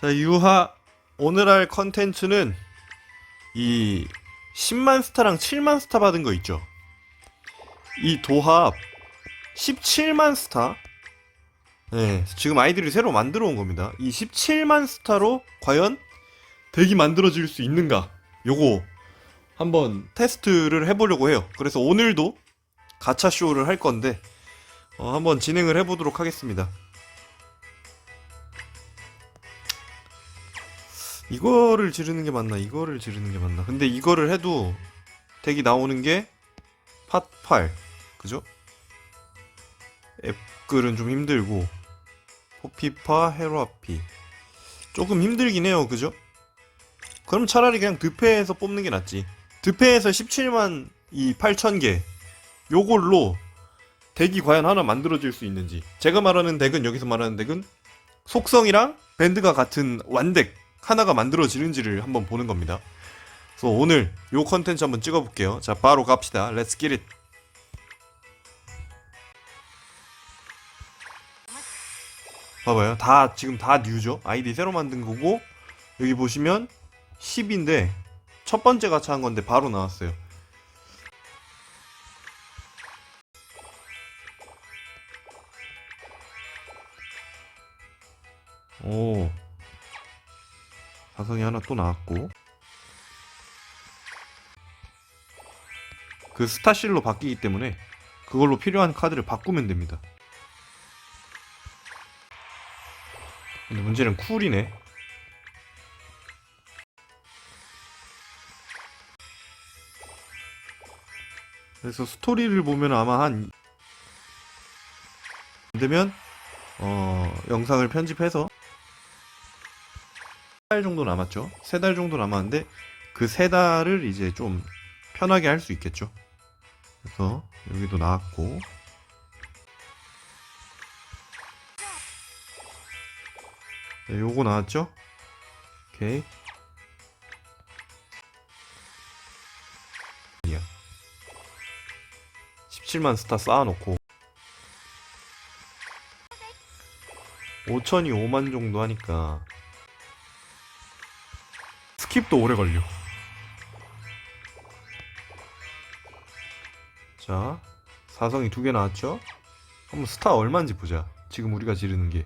자, 유하 오늘 할 컨텐츠는 이 10만 스타랑 7만 스타 받은 거 있죠. 이 도합 17만 스타. 네, 지금 아이들이 새로 만들어 온 겁니다. 이 17만 스타로 과연 덱이 만들어질 수 있는가? 요거 한번 테스트를 해보려고 해요. 그래서 오늘도 가차 쇼를 할 건데 어, 한번 진행을 해보도록 하겠습니다. 이거를 지르는 게 맞나? 이거를 지르는 게 맞나? 근데 이거를 해도 덱이 나오는 게 팟8 그죠? 앱글은 좀 힘들고 포피파 헤로아피 조금 힘들긴 해요 그죠? 그럼 차라리 그냥 드페에서 뽑는 게 낫지 드페에서 17만 이 8,000개 요걸로 덱이 과연 하나 만들어질 수 있는지 제가 말하는 덱은 여기서 말하는 덱은 속성이랑 밴드가 같은 완덱 하나가 만들어지는지를 한번 보는 겁니다. 그래서 오늘 요 컨텐츠 한번 찍어볼게요. 자 바로 갑시다. 렛츠 기릿 봐봐요. 다 지금 다 뉴죠? 아이디 새로 만든 거고 여기 보시면 10인데 첫 번째 가차 한 건데 바로 나왔어요. 오 사성이 하나 또 나왔고. 그 스타실로 바뀌기 때문에 그걸로 필요한 카드를 바꾸면 됩니다. 근데 문제는 쿨이네. 그래서 스토리를 보면 아마 한 되면 어 영상을 편집해서 달 정도 남았죠. 세 달 정도 남았는데 그 세 달을 이제 좀 편하게 할 수 있겠죠. 그래서 여기도 나왔고 네, 요거 나왔죠? 오케이. 아니야. 17만 스타 쌓아놓고 5천이 5만 정도 하니까 스킵도 오래 걸려. 자, 사성이 두 개 나왔죠? 한번 스타 얼마인지 보자. 지금 우리가 지르는 게.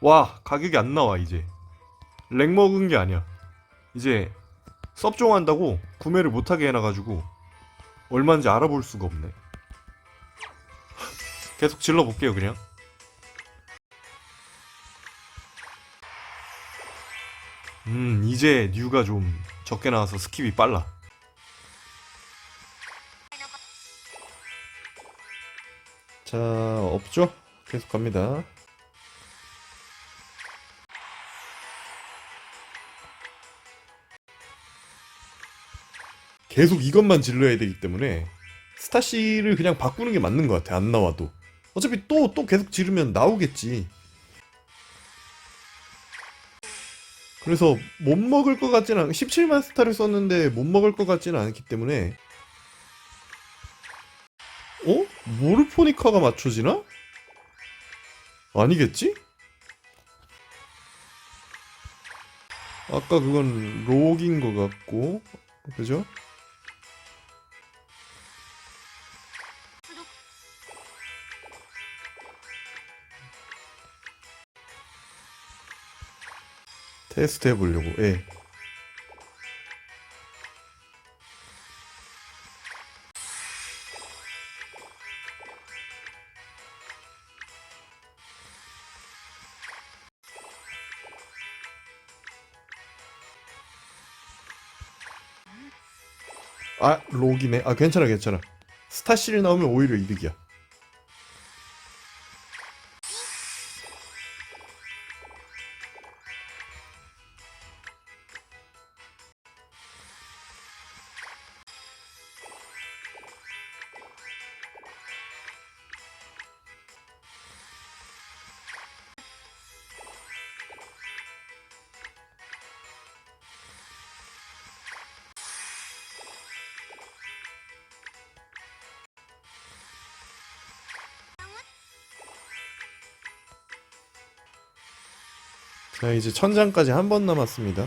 와, 가격이 안 나와, 이제. 렉 먹은 게 아니야. 이제 섭종한다고 구매를 못하게 해놔가지고 얼마인지 알아볼 수가 없네. 계속 질러볼게요, 그냥. 음, 이제 뉴가 좀 적게 나와서 스킵이 빨라. 자, 없죠? 계속 갑니다. 계속 이것만 질러야 되기 때문에 스타씨를 그냥 바꾸는 게 맞는 것 같아. 안 나와도. 어차피 또, 또 계속 지르면 나오겠지. 그래서 못 먹을 것 같지는 않 17만 스타를 썼는데 못 먹을 것 같지는 않기 때문에 어? 모르포니카가 맞춰지나? 아니겠지? 아까 그건 록인 것 같고 그죠? 테스트 해보려고 예. 아 록이네. 아 괜찮아 괜찮아. 스타실 나오면 오히려 이득이야 자, 이제 천장까지 한 번 남았습니다.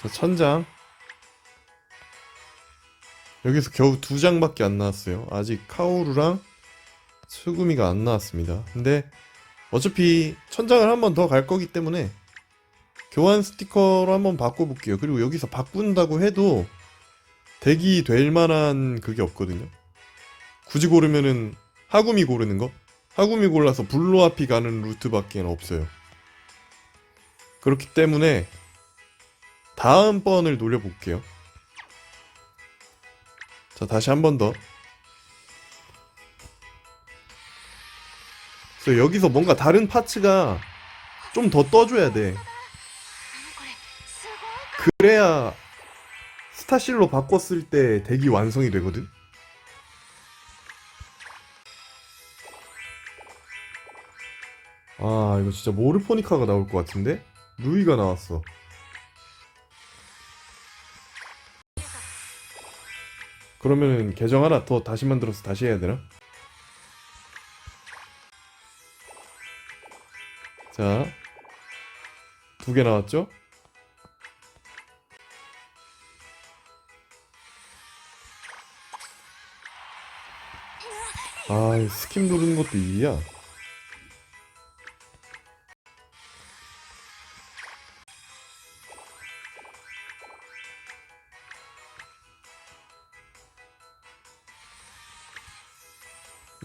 자, 천장. 여기서 겨우 두 장밖에 안 나왔어요. 아직 카오루랑 수구미가 안 나왔습니다. 근데 어차피 천장을 한 번 더 갈 거기 때문에 교환 스티커로 한번 바꿔볼게요. 그리고 여기서 바꾼다고 해도 대기 될 만한 그게 없거든요. 굳이 고르면은 하구미 고르는 거? 하구미 골라서 블루 앞이 가는 루트밖에 없어요. 그렇기 때문에 다음 번을 노려볼게요. 자, 다시 한 번 더. 그래서 여기서 뭔가 다른 파츠가 좀 더 떠줘야 돼. 그래야 스타실로 바꿨을 때 덱이 완성이 되거든. 아 이거 진짜 모르포니카가 나올 것 같은데? 루이가 나왔어. 그러면은 계정 하나 더 다시 만들어서 다시 해야 되나? 자, 두 개 나왔죠? 아, 이 스킵 누르는 것도 일이야.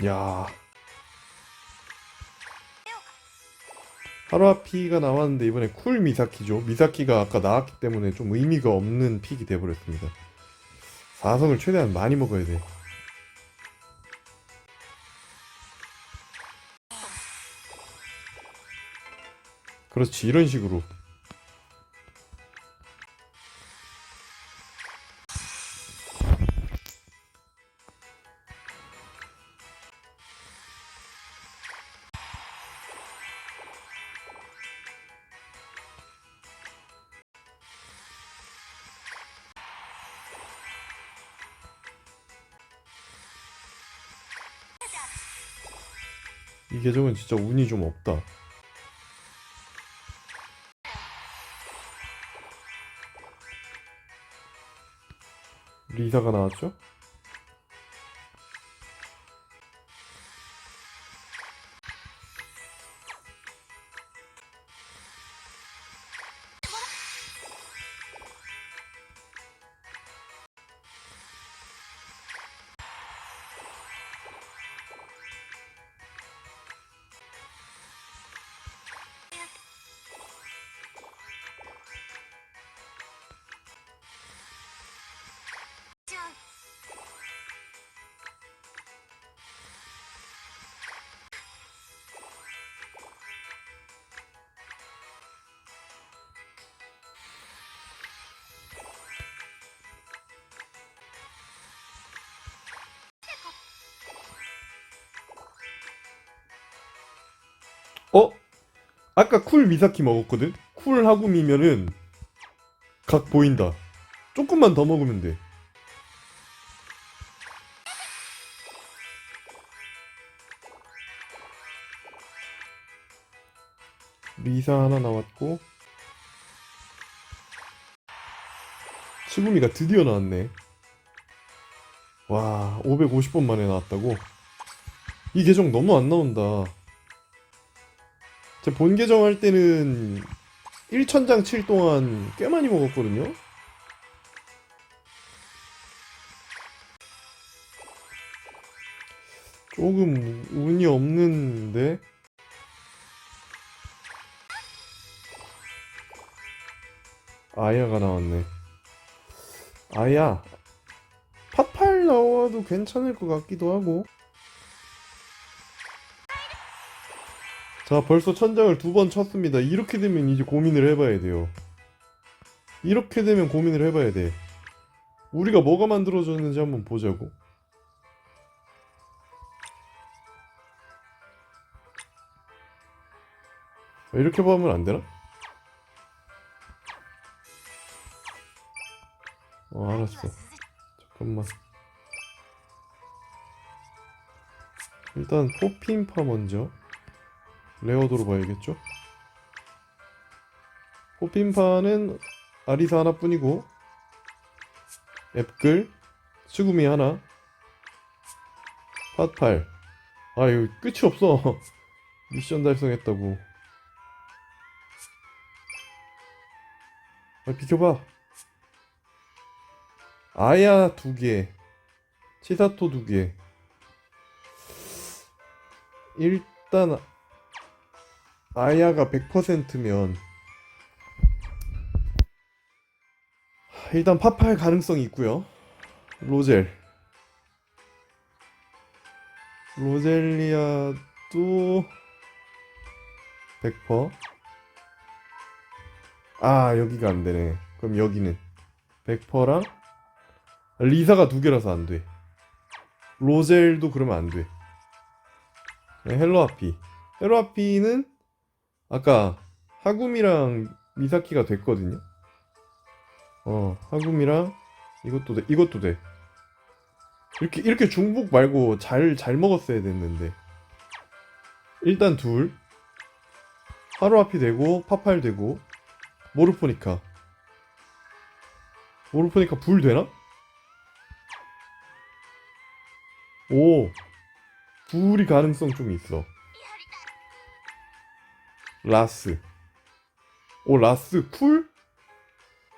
야. 하루아 피가 나왔는데 이번에 쿨 미사키죠. 미사키가 아까 나왔기 때문에 좀 의미가 없는 픽이 돼버렸습니다. 4성을 최대한 많이 먹어야 돼. 그렇지 이런 식으로 이 계정은 진짜 운이 좀 없다. 리사가 나왔죠? 어? 아까 쿨 미사키 먹었거든? 쿨 하구미면은 각 보인다. 조금만 더 먹으면 돼. 리사 하나 나왔고 치구미가 드디어 나왔네. 와, 550번 만에 나왔다고? 이 계정 너무 안 나온다. 제본 계정 할 때는 1천장 칠 동안 꽤 많이 먹었거든요. 조금 운이 없는데 아야가 나왔네. 아야 팟팔 나와도 괜찮을 것 같기도 하고. 자, 벌써 천장을 두 번 쳤습니다. 이렇게 되면 이제 고민을 해봐야 돼요. 이렇게 되면 고민을 해봐야 돼. 우리가 뭐가 만들어졌는지 한번 보자고. 이렇게 보면 안 되나? 어, 알았어. 잠깐만. 일단 포핀파 먼저 레어도로 봐야겠죠? 포핀파는 아리사 하나뿐이고 앱글 수구미 하나 팟팔. 아 이거 끝이 없어. 미션 달성했다고. 아 비켜봐. 아야 두개 치사토 두개. 일단 아야가 100%면 일단 파팔 가능성이 있고요. 로젤 로젤리아도 100%. 아 여기가 안 되네. 그럼 여기는 100%랑 리사가 두 개라서 안 돼. 로젤도 그러면 안 돼. 네, 헬로하피. 헬로하피는 아까 하구미랑 미사키가 됐거든요. 어, 하구미랑 이것도 돼. 이것도 돼. 이렇게 이렇게 중복 말고 잘잘 먹었어야 됐는데. 일단 둘. 하루아피 되고 파팔 되고 모르포니카. 모르포니카 불 되나? 오. 불이 가능성 좀 있어. 라스. 오, 라스 쿨?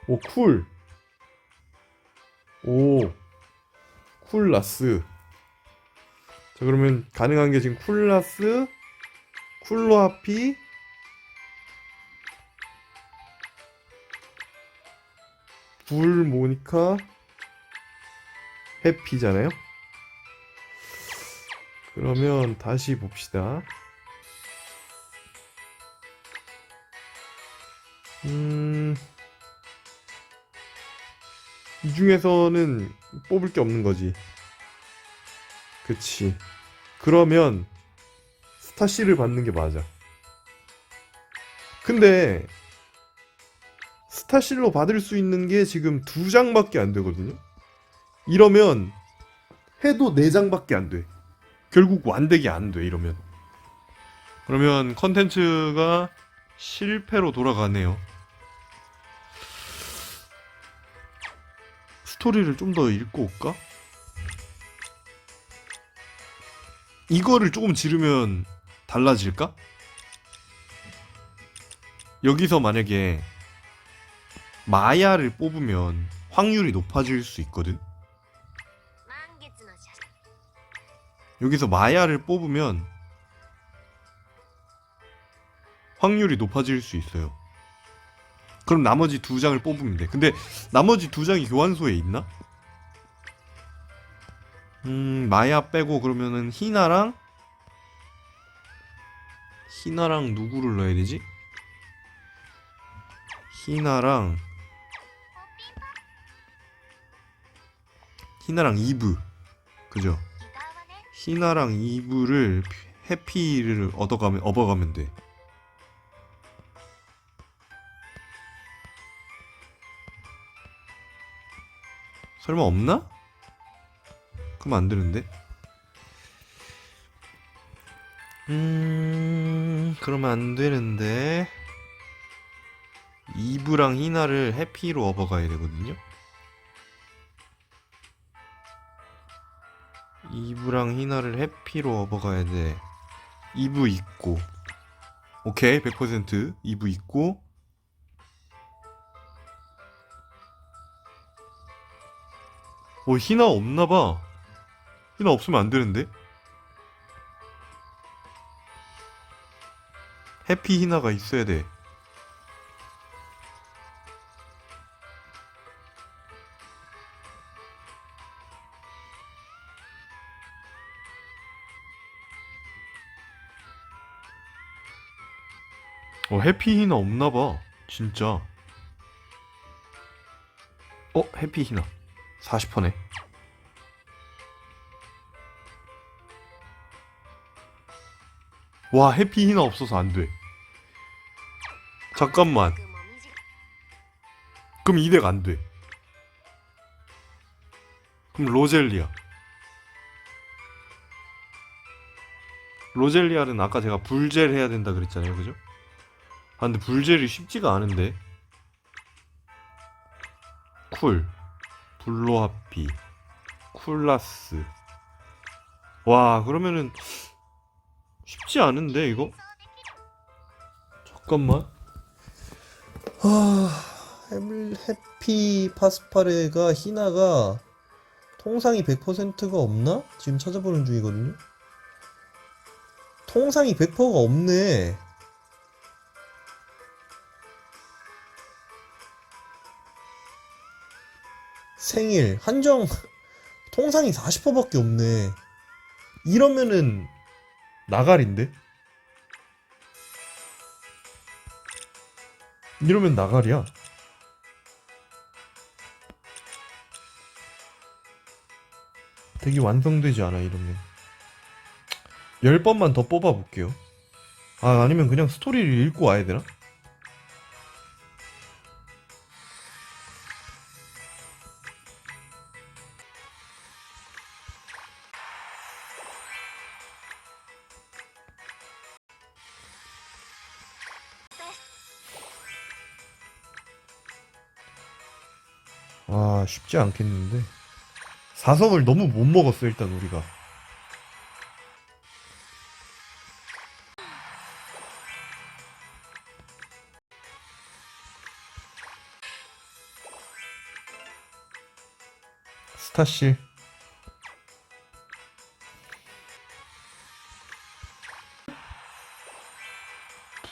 오, 쿨. 오. 쿨 라스. 자, 그러면 가능한 게 지금 쿨 라스, 쿨로 하피, 불 모니카, 해피잖아요? 그러면 다시 봅시다. 음, 이 중에서는 뽑을 게 없는 거지. 그치. 그러면 스타씨를 받는 게 맞아. 근데 스타실로 받을 수 있는 게 지금 두 장밖에 안 되거든요. 이러면 해도 네 장밖에 안 돼. 결국 완덱이 안 돼, 이러면. 그러면 컨텐츠가 실패로 돌아가네요. 스토리를 좀 더 읽고 올까? 이거를 조금 지르면 달라질까? 여기서 만약에 마야를 뽑으면 확률이 높아질 수 있거든? 여기서 마야를 뽑으면 확률이 높아질 수 있어요. 그럼 나머지 두 장을 뽑으면 돼. 근데 나머지 두 장이 교환소에 있나? 음, 마야 빼고 그러면은 희나랑 희나랑 누구를 넣어야 되지? 희나랑 희나랑 이브 그죠? 희나랑 이브를 해피를 얻어가면 얻어가면 돼. 설마 없나? 그럼 안 되는데. 음, 그러면 안 되는데. 이브랑 희나를 해피로 업어가야 되거든요. 이브랑 희나를 해피로 업어가야 돼. 이브 있고. 오케이, 100% 이브 있고. 어, 희나 없나봐. 희나 없으면 안 되는데? 해피 희나가 있어야 돼. 어, 해피 희나 없나봐. 진짜. 어, 해피 희나. 40%네. 와 해피 히나 없어서 안돼. 잠깐만. 그럼 이대가 안돼. 그럼 로젤리아. 로젤리아는 아까 제가 불젤 해야 된다 그랬잖아요 그죠? 아 근데 불젤이 쉽지가 않은데. 쿨. 블로하피 쿨라스 와 그러면은 쉽지 않은데 이거? 잠깐만 아, 해피 파스파레가 히나가 통상이 100%가 없나? 지금 찾아보는 중이거든요. 통상이 100%가 없네. 생일 한정 통상이 40%밖에 없네. 이러면은 나갈인데? 이러면 나갈이야. 되게 완성되지 않아 이러면 10번만 더 뽑아볼게요 아 아니면 그냥 스토리를 읽고 와야 되나? 아 쉽지 않겠는데. 사성을 너무 못 먹었어 일단 우리가. 스타실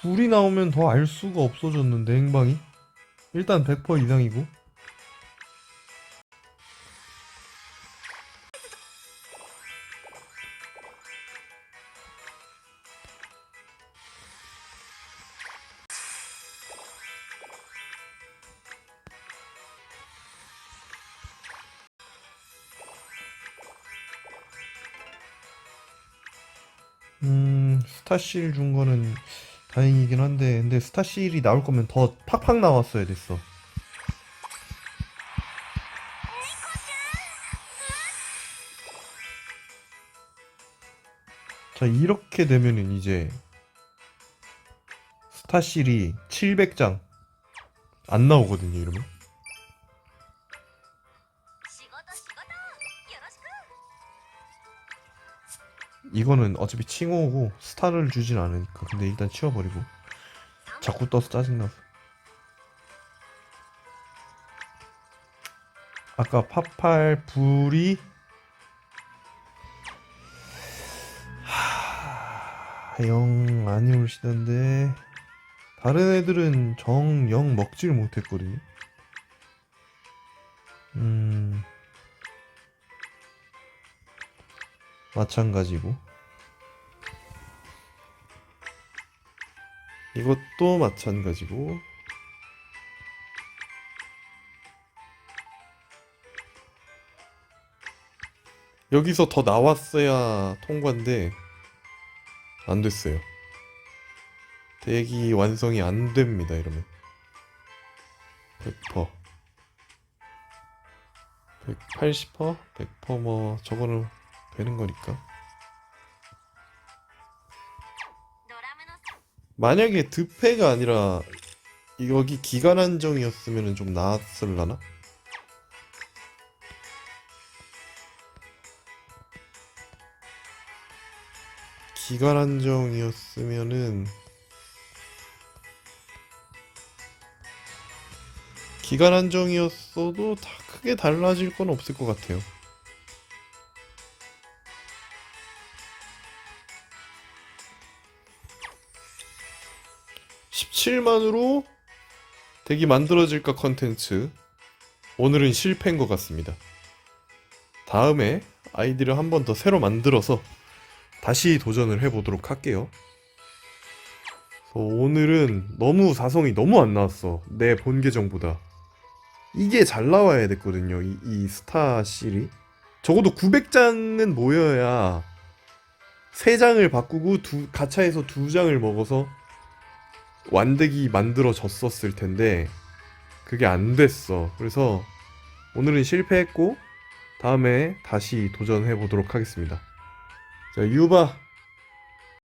불이 나오면 더 알 수가 없어졌는데 행방이. 일단 100% 이상이고 음, 스타실 준 거는 다행이긴 한데, 근데 스타실이 나올 거면 더 팍팍 나왔어야 됐어. 자, 이렇게 되면은 이제 스타실이 700장 안 나오거든요, 이러면. 이거는 어차피 칭호고 스타를 주진 않으니까. 근데 일단 치워버리고. 자꾸 떠서 짜증나서. 아까 파팔 불이 하... 영 많이 올시던데 다른 애들은 정 영 먹지를 못했거든요. 음 마찬가지고 이것도 마찬가지고 여기서 더 나왔어야 통과인데 안 됐어요. 대기 완성이 안 됩니다. 이러면 100% 180%? 100%뭐 저거는 되는 거니까. 만약에 드페가 아니라 여기 기간 한정이었으면 좀 나았을라나? 기간 한정이었으면은 기간 한정이었어도 다 크게 달라질 건 없을 것 같아요. 17만으로 덱이 만들어질까 컨텐츠 오늘은 실패인 것 같습니다. 다음에 아이디를 한 번 더 새로 만들어서 다시 도전을 해보도록 할게요. 그래서 오늘은 너무 사성이 너무 안 나왔어. 내 본 계정보다. 이게 잘 나와야 됐거든요. 이, 이 스타 실이. 적어도 900장은 모여야 3장을 바꾸고 두, 가차에서 2장을 먹어서 완득이 만들어졌었을 텐데 그게 안 됐어. 그래서 오늘은 실패했고 다음에 다시 도전해 보도록 하겠습니다. 자, 유바